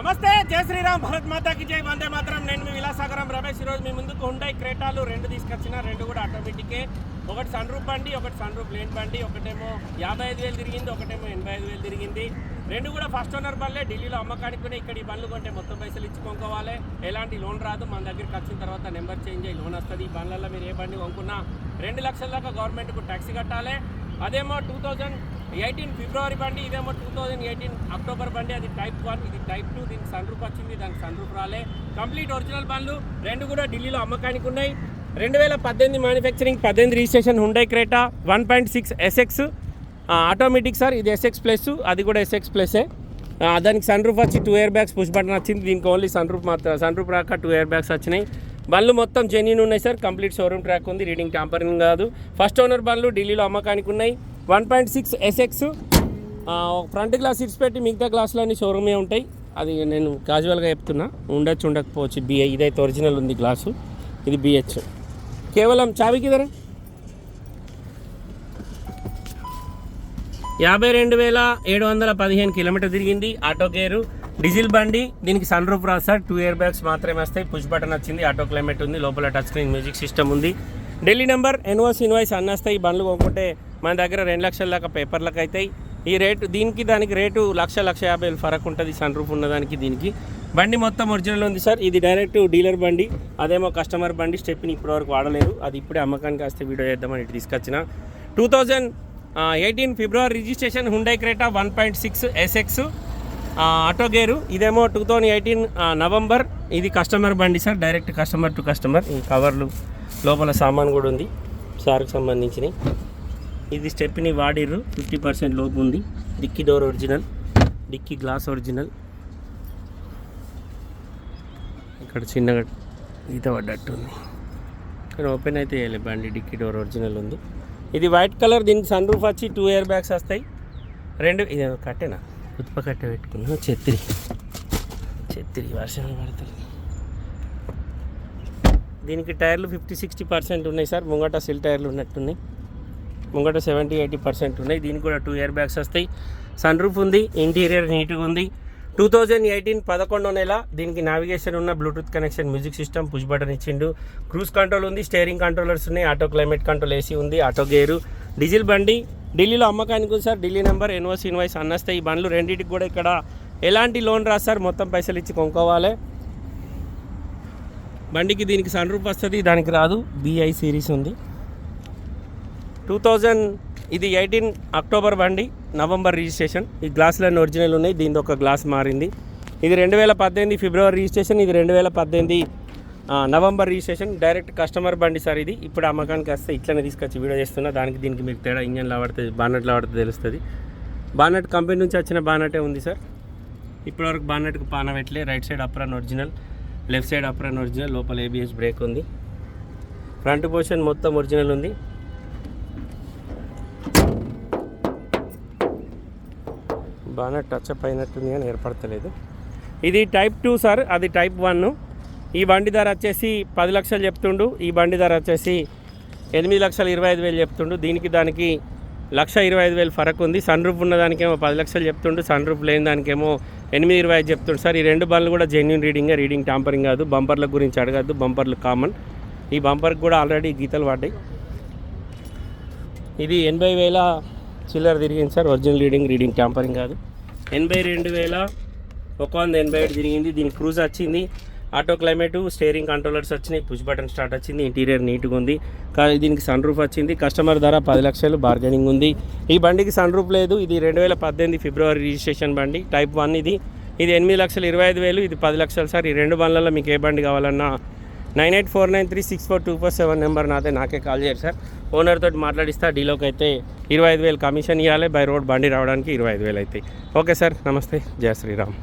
నమస్తే జై శ్రీరామ్ భరత్ మాతాకి జై వందే మాత్రం. నేను మీ విలాసాగరం రమేష్. ఈరోజు మీ ముందుకు హుండై క్రేటాలు రెండు తీసుకొచ్చిన రెండు కూడా ఆటోమేటికే ఒకటి సన్ రూప్ బండి ఒకటి సన్ రూప్ లేని బండి ఒకటేమో యాభై ఐదు వేలు తిరిగింది ఒకటేమో ఎనభై ఐదు వేలు తిరిగింది. రెండు కూడా ఫస్ట్ ఓనర్ బండ్లే ఢిల్లీలో అమ్మకానికి కూడా ఇక్కడ ఈ బండ్లు కొంటే మొత్తం పైసలు ఇచ్చుకోవాలి ఎలాంటి లోన్ రాదు మన దగ్గరికి వచ్చిన తర్వాత నెంబర్ చేంజ్ అయ్యి లోన్ వస్తుంది. ఈ బండ్లలో మీరు ఏ బండి కొనుక్కున్నా రెండు లక్షల దాకా గవర్నమెంట్కు ట్యాక్స్ కట్టాలి. అదేమో టూ థౌజండ్ ఎయిటీన్ ఫిబ్రవరి బండి ఇదేమో టూ థౌజండ్ ఎయిటీన్ అక్టోబర్ బండి అది టైప్ వన్ ఇది టైప్ టూ దీనికి సన్ రూప్ వచ్చింది దానికి సన్ రూప్ రాలే. కంప్లీట్ ఒరిజినల్ బండ్లు రెండు కూడా ఢిల్లీలో అమ్మకానికి ఉన్నాయి. రెండు వేల పద్దెనిమిది మ్యానుఫ్యాక్చరింగ్ పద్దెనిమిది registration Hyundai Creta one point six SX automatic sir ఇది ఎస్ఎక్స్ ప్లస్ అది కూడా ఎస్ఎక్స్ ప్లస్ఏ దానికి సన్ రూఫ్ వచ్చి two air bags push button వచ్చింది. దీనికి ఓన్లీ సన్ రూఫ్ మాత్రం సన్ రూఫ్ రాక టూ ఇయర్ బ్యాగ్స్ వచ్చినాయి. బండ్లు మొత్తం జెన్యున్ ఉన్నాయి సార్. కంప్లీట్ షోరూమ్ ట్రాక్ ఉంది. రీడింగ్ ట్యాంపరింగ్ కాదు. ఫస్ట్ ఓనర్ బండ్లు ఢిల్లీలో అమ్మకానికి ఉన్నాయి. One point six SX front glass it's పెట్టి మిగతా గ్లాసులు అన్ని షోరూమే ఉంటాయి. అది నేను క్యాజువల్గా చెప్తున్నా. ఉండొచ్చు ఉండకపోవచ్చు. బిఏ ఇదైతే ఒరిజినల్ ఉంది గ్లాసు ఇది బిహెచ్ కేవలం చావికి ధర? యాభై రెండు వేల ఏడు వందల పదిహేను కిలోమీటర్ తిరిగింది. ఆటో గేరు డీజిల్ బండి దీనికి సన్ రూఫ్ రాదు సార్. టూ ఇయర్ బ్యాగ్స్ మాత్రమే వస్తాయి. పుష్ బటన్ వచ్చింది ఆటో క్లైమేట్ ఉంది లోపల టచ్ స్క్రీన్ మ్యూజిక్ సిస్టమ్ ఉంది. ఢిల్లీ నెంబర్ ఎన్ఓస్ ఇన్వాయిస్ అన్న వస్తాయి ఈ బండ్లు కొనుక్కుంటే మన దగ్గర రెండు లక్షల దాకా పేపర్లకు అవుతాయి. ఈ రేటు దీనికి దానికి రేటు లక్ష లక్ష యాభై వేలు ఫరక్ ఉంటుంది సన్ రూఫ్ ఉన్నదానికి దీనికి. బండి మొత్తం ఒరిజినల్ ఉంది సార్. ఇది డైరెక్ట్ డీలర్ బండి. అదేమో కస్టమర్ బండి స్టెప్ని ఇప్పటివరకు వాడలేదు. అది ఇప్పుడే అమ్మకానికి వస్తే వీడియో చేద్దామని ఇటు తీసుకొచ్చిన. Two thousand eighteen February registration Hyundai Creta one point six SX auto gear ఇదేమో టూ థౌజండ్ ఎయిటీన్ నవంబర్. ఇది కస్టమర్ బండి sir direct customer to customer. ఈ కవర్లు లోపల సామాన్ కూడా ఉంది సార్కి సంబంధించినవి ఇది స్టెప్ని వాడిర్రు ఫిఫ్టీ పర్సెంట్ లోపు ఉంది. Dickey door original dickey glass original. ఇక్కడ చిన్నగా ఈత పడ్డట్టు ఉంది. ఇక్కడ ఓపెన్ అయితే వేయలే బండి డిక్కీ డోర్ ఒరిజినల్ ఉంది. ఇది వైట్ కలర్ దీనికి సన్ రూఫ్ వచ్చి టూ ఇయర్ బ్యాగ్స్ వస్తాయి. రెండు ఇది కట్టేనా? ఉత్ప కట్టె పెట్టుకున్నా చెత్తిరి చెత్తిరి వర్షం పడుతుంది దీనికి టైర్లు ఫిఫ్టీ సిక్స్టీ పర్సెంట్ ఉన్నాయి సార్. ముంగట సిల్ టైర్లు ఉన్నట్టున్నాయి. ముంగట సెవెంటీ ఎయిటీ పర్సెంట్ ఉన్నాయి. దీనికి కూడా టూ ఇయర్ బ్యాగ్స్ వస్తాయి. సన్ రూఫ్ ఉంది ఇంటీరియర్ నీట్గా ఉంది. టూ థౌజండ్ ఎయిటీన్ పదకొండో నెల దీనికి నావిగేషన్ ఉన్న Bluetooth connection music system push button ఇచ్చిండు. క్రూజ్ కంట్రోల్ ఉంది స్టేరింగ్ కంట్రోలర్స్ ఉన్నాయి. ఆటో క్లైమేట్ కంట్రోల్ ఏసీ ఉంది ఆటో గేరు డీజిల్ బండి ఢిల్లీలో అమ్మకానికి ఉంది సార్. ఢిల్లీ నెంబర్ ఎన్ఓసి ఇన్వాయిస్ అన్నస్తే ఈ బండ్లు రెండింటికి కూడా ఇక్కడ ఎలాంటి లోన్ రాదు సార్. మొత్తం పైసలు ఇచ్చి కొనుక్కోవాలి. బండికి దీనికి సన్ రూప్ వస్తుంది దానికి రాదు. బిఐ సిరీస్ ఉంది. టూ థౌజండ్ ఇది ఎయిటీన్ అక్టోబర్ బండి నవంబర్ రిజిస్ట్రేషన్. ఈ గ్లాసులన్నీ ఒరిజినల్ ఉన్నాయి దీనిది ఒక గ్లాస్ మారింది. ఇది రెండు వేల పద్దెనిమిది ఫిబ్రవరి రిజిస్ట్రేషన్ ఇది రెండు వేల పద్దెనిమిది నవంబర్ రిజిస్ట్రేషన్ డైరెక్ట్ కస్టమర్ బండి సార్ ఇది. ఇప్పుడు అమ్మకానికి వస్తే ఇట్లనే తీసుకొచ్చి వీడియో చేస్తున్నా. దానికి దీనికి మీకు తేడా ఇంజన్లో పడుతుంది బానెట్లో పడుతుంది తెలుస్తుంది. బానెట్ కంపెనీ నుంచి వచ్చిన బానెటే ఉంది సార్. ఇప్పటివరకు బానెట్కి పాన పెట్టలే. Right side apron original left side apron original లోపల ఏబిఎస్ బ్రేక్ ఉంది. ఫ్రంట్ పోర్షన్ మొత్తం ఒరిజినల్ ఉంది. బాగా టచ్ అప్ అయినట్టుంది కానీ ఏర్పడతలేదు. ఇది టైప్ టూ సార్. అది టైప్ వన్. ఈ బండి ధర వచ్చేసి పది లక్షలు చెప్తుండు. ఈ బండి ధర వచ్చేసి ఎనిమిది లక్షల ఇరవై ఐదు వేలు చెప్తుండు. దీనికి దానికి లక్ష ఇరవై ఐదు వేలు ఫరక్ ఉంది. సన్ రూఫ్ ఉన్న దానికేమో పది లక్షలు చెప్తుండు. సన్ రూఫ్ లేని దానికేమో ఎనిమిది ఇరవై ఐదు చెప్తుండు. సార్ ఈ రెండు బండ్లు కూడా జెన్యున్ రీడింగ్ రీడింగ్ టాంపరింగ్ కాదు. బంపర్ల గురించి అడగద్దు. బంపర్లు కామన్ ఈ బంపర్కి కూడా ఆల్రెడీ గీతలు పడ్డాయి. ఇది ఎనభై వేల చిల్లర తిరిగింది sir. Original reading reading tampering కాదు. ఎనభై రెండు వేల ఒక వంద ఎనభై ఏడు తిరిగింది. దీనికి క్రూజ్ వచ్చింది. ఆటో క్లైమేట్ స్టేరింగ్ కంట్రోలర్స్ వచ్చినాయి పుష్ బటన్ స్టార్ట్ వచ్చింది ఇంటీరియర్ నీట్గా ఉంది. కానీ దీనికి సన్ రూఫ్ వచ్చింది కస్టమర్ ధర పది లక్షలు బార్గెనింగ్ ఉంది. ఈ బండికి సన్ రూఫ్ లేదు ఇది రెండు వేల పద్దెనిమిది ఫిబ్రవరి రిజిస్ట్రేషన్ బండి టైప్ వన్ ఇది. ఇది ఎనిమిది లక్షలు ఇరవై ఐదు వేలు ఇది పది లక్షలు సార్. ఈ రెండు బండ్లలో మీకు ఏ బండి కావాలన్నా nine eight four nine three six four two four seven number నాదే నాకే కాల్ చేయరు సార్. ఓనర్ తోటి మాట్లాడిస్తా డీలోకి అయితే ఇరవై ఐదు వేలు కమిషన్ ఇవ్వాలి బై రోడ్ బండి రావడానికి ఇరవై ఐదు వేలు అవుతాయి. ఓకే సార్ నమస్తే జయ శ్రీరామ్.